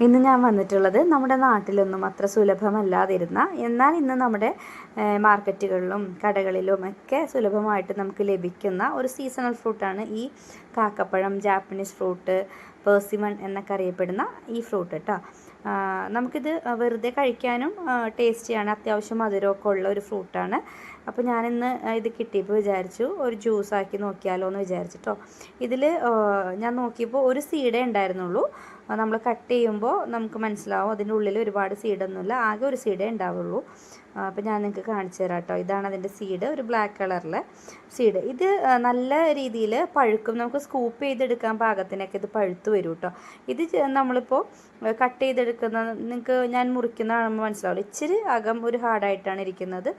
ഇന്ന് ഞാൻ വന്നിട്ടുള്ളത് നമ്മുടെ നാട്ടിലൊന്നും അത്ര സുലഭമല്ലാതിരുന്ന എന്നാൽ ഇന്ന് നമ്മുടെ മാർക്കറ്റുകളിലും കടകളിലും ഒക്കെ സുലഭമായിട്ട് നമുക്ക് ലഭിക്കുന്ന ഒരു സീസണൽ ഫ്രൂട്ടാണ് ഈ കാക്കപ്പഴം ജാപ്പനീസ് ഫ്രൂട്ട് പേഴ്സിമൺ എന്നൊക്കെ അറിയപ്പെടുന്ന ഈ ഫ്രൂട്ട് കേട്ടോ നമുക്കിത് വെറുതെ കഴിക്കാനും ടേസ്റ്റിയാണ് അത്യാവശ്യം മധുരമൊക്കെ ഉള്ള ഒരു ഫ്രൂട്ടാണ് അപ്പോൾ ഞാനിന്ന് ഇത് കിട്ടിയപ്പോൾ വിചാരിച്ചു ഒരു ജ്യൂസ് ആക്കി നോക്കിയാലോ എന്ന് വിചാരിച്ചിട്ടോ ഇതിൽ ഞാൻ നോക്കിയപ്പോൾ ഒരു സീഡേ ഉണ്ടായിരുന്നുള്ളൂ. നമ്മൾ കട്ട് ചെയ്യുമ്പോൾ നമുക്ക് മനസ്സിലാവും അതിന്റെ ഉള്ളിൽ ഒരുപാട് സീഡൊന്നുമില്ല ആകെ ഒരു സീഡേ ഉണ്ടാവുള്ളൂ. അപ്പോൾ ഞാൻ നിങ്ങൾക്ക് കാണിച്ചു തരാം കേട്ടോ ഇതാണ് അതിന്റെ സീഡ് ഒരു ബ്ലാക്ക് കളറിലെ സീഡ് ഇത് നല്ല രീതിയിൽ പഴുക്കും. നമുക്ക് സ്കൂപ്പ് ചെയ്തെടുക്കാൻ പാകത്തിനൊക്കെ ഇത് പഴുത്ത് വരും കേട്ടോ ഇത് നമ്മളിപ്പോൾ കട്ട് ചെയ്തെടുക്കുന്ന നിങ്ങൾക്ക് ഞാൻ മുറിക്കുന്ന മനസ്സിലാവില്ല ഇച്ചിരി അകം ഒരു ഹാർഡായിട്ടാണ് ഇരിക്കുന്നത്.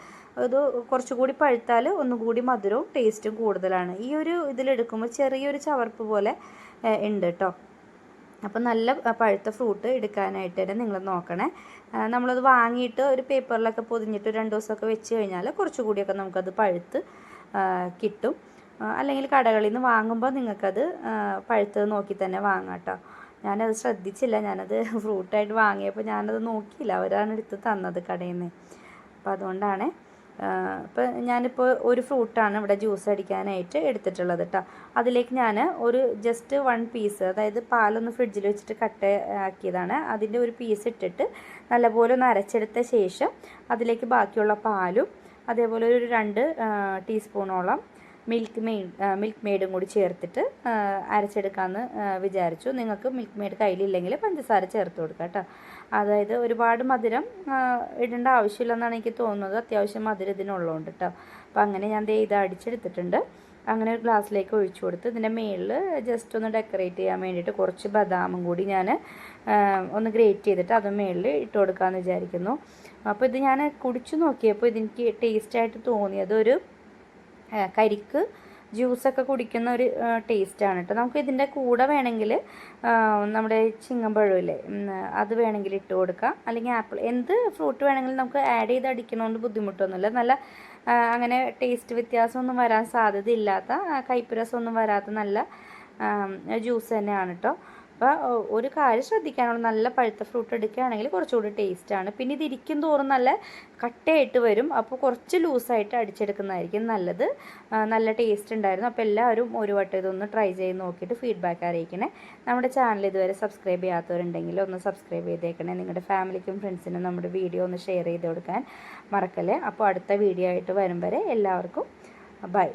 അത് കുറച്ചുകൂടി പഴുത്താൽ ഒന്നുകൂടി മധുരവും ടേസ്റ്റും കൂടുതലാണ്. ഈ ഒരു ഇതിലെടുക്കുമ്പോൾ ചെറിയൊരു ചവർപ്പ് പോലെ ഉണ്ട് കേട്ടോ അപ്പോൾ നല്ല പഴുത്ത ഫ്രൂട്ട് എടുക്കാനായിട്ട് തന്നെ നിങ്ങൾ നോക്കണേ. നമ്മളത് വാങ്ങിയിട്ട് ഒരു പേപ്പറിലൊക്കെ പൊതിഞ്ഞിട്ട് രണ്ട് ദിവസമൊക്കെ വെച്ച് കഴിഞ്ഞാൽ കുറച്ചുകൂടിയൊക്കെ നമുക്കത് പഴുത്ത് കിട്ടും. അല്ലെങ്കിൽ കടകളിൽ നിന്ന് വാങ്ങുമ്പോൾ നിങ്ങൾക്കത് പഴുത്തത് നോക്കി തന്നെ വാങ്ങാം കേട്ടോ ഞാനത് ശ്രദ്ധിച്ചില്ല. ഞാനത് ഫ്രൂട്ടായിട്ട് വാങ്ങിയപ്പോൾ ഞാനത് നോക്കിയില്ല. അവരാണ് എടുത്ത് തന്നത് കടയിൽ നിന്ന്. അപ്പോൾ അതുകൊണ്ടാണ് ഇപ്പം ഞാനിപ്പോൾ ഒരു ഫ്രൂട്ടാണ് ഇവിടെ ജ്യൂസ് അടിക്കാനായിട്ട് എടുത്തിട്ടുള്ളത് കേട്ടോ അതിലേക്ക് ഞാൻ ഒരു ജസ്റ്റ് വൺ പീസ് അതായത് പാലൊന്ന് ഫ്രിഡ്ജിൽ വെച്ചിട്ട് കട്ട് ആക്കിയതാണ്. അതിന്റെ ഒരു പീസ് ഇട്ടിട്ട് നല്ലപോലെ ഒന്ന് അരച്ചെടുത്ത ശേഷം അതിലേക്ക് ബാക്കിയുള്ള പാലും അതേപോലെ ഒരു രണ്ട് ടീസ്പൂണോളം മിൽക്ക് മെയ്ഡ് മിൽക്ക് മെയ്ഡും കൂടി ചേർത്തിട്ട് അരച്ചെടുക്കാമെന്ന് വിചാരിച്ചു. നിങ്ങൾക്ക് മിൽക്ക് മെയ്ഡ് കയ്യിലില്ലെങ്കിൽ പഞ്ചസാര ചേർത്ത് കൊടുക്കുക കേട്ടോ. അതായത് ഒരുപാട് മധുരം ഇടേണ്ട ആവശ്യമില്ലെന്നാണ് എനിക്ക് തോന്നുന്നത്. അത്യാവശ്യം മധുരം ഇതിനുള്ളതുകൊണ്ട് കേട്ടോ. അപ്പോൾ അങ്ങനെ ഞാൻ ദേ ഇത് അടിച്ചെടുത്തിട്ടുണ്ട്. അങ്ങനെ ഒരു ഗ്ലാസ്സിലേക്ക് ഒഴിച്ചു കൊടുത്ത് ഇതിന്റെ മേളിൽ ജസ്റ്റ് ഒന്ന് ഡെക്കറേറ്റ് ചെയ്യാൻ വേണ്ടിയിട്ട് കുറച്ച് ബദാമും കൂടി ഞാൻ ഒന്ന് ഗ്രേറ്റ് ചെയ്തിട്ട് അത് മേളിൽ ഇട്ട് കൊടുക്കാമെന്ന് വിചാരിക്കുന്നു. അപ്പോൾ ഇത് ഞാൻ കുടിച്ചു നോക്കിയപ്പോൾ ഇതെനിക്ക് ടേസ്റ്റായിട്ട് തോന്നിയത് ഒരു കരിക്ക് ജ്യൂസൊക്കെ കുടിക്കുന്ന ഒരു ടേസ്റ്റാണ് കേട്ടോ നമുക്ക് ഇതിന്റെ കൂടെ വേണമെങ്കിൽ നമ്മുടെ ചിങ്ങമ്പഴമില്ലേ അത് വേണമെങ്കിൽ ഇട്ട് കൊടുക്കാം. അല്ലെങ്കിൽ ആപ്പിൾ എന്ത് ഫ്രൂട്ട് വേണമെങ്കിലും നമുക്ക് ആഡ് ചെയ്ത് അടിക്കണോണ്ട് ബുദ്ധിമുട്ടൊന്നുമില്ല. നല്ല അങ്ങനെ ടേസ്റ്റ് വ്യത്യാസമൊന്നും വരാൻ സാധ്യതയില്ലാത്ത കൈപ്പുരസമൊന്നും വരാത്ത നല്ല ജ്യൂസ് തന്നെയാണ് കേട്ടോ അപ്പോൾ ഒരു കാര്യം ശ്രദ്ധിക്കാനുള്ള നല്ല പഴുത്ത ഫ്രൂട്ട് എടുക്കുകയാണെങ്കിൽ കുറച്ചുകൂടി ടേസ്റ്റാണ് പിന്നെ ഇത് ഇരിക്കും തോറും നല്ല കട്ടയായിട്ട് വരും. അപ്പോൾ കുറച്ച് ലൂസായിട്ട് അടിച്ചെടുക്കുന്നതായിരിക്കും നല്ലത്. നല്ല ടേസ്റ്റ് ഉണ്ടായിരുന്നു. അപ്പോൾ എല്ലാവരും ഒരു വട്ടം ഇതൊന്ന് ട്രൈ ചെയ്ത് നോക്കിയിട്ട് ഫീഡ്ബാക്ക് അറിയിക്കണേ. നമ്മുടെ ചാനൽ ഇതുവരെ സബ്സ്ക്രൈബ് ചെയ്യാത്തവരുണ്ടെങ്കിൽ ഒന്ന് സബ്സ്ക്രൈബ് ചെയ്തേക്കണേ. നിങ്ങളുടെ ഫാമിലിക്കും ഫ്രണ്ട്സിനും നമ്മുടെ വീഡിയോ ഒന്ന് ഷെയർ ചെയ്ത് കൊടുക്കാൻ മറക്കല്ലേ. അപ്പോൾ അടുത്ത വീഡിയോ ആയിട്ട് വരും വരെ എല്ലാവർക്കും ബൈ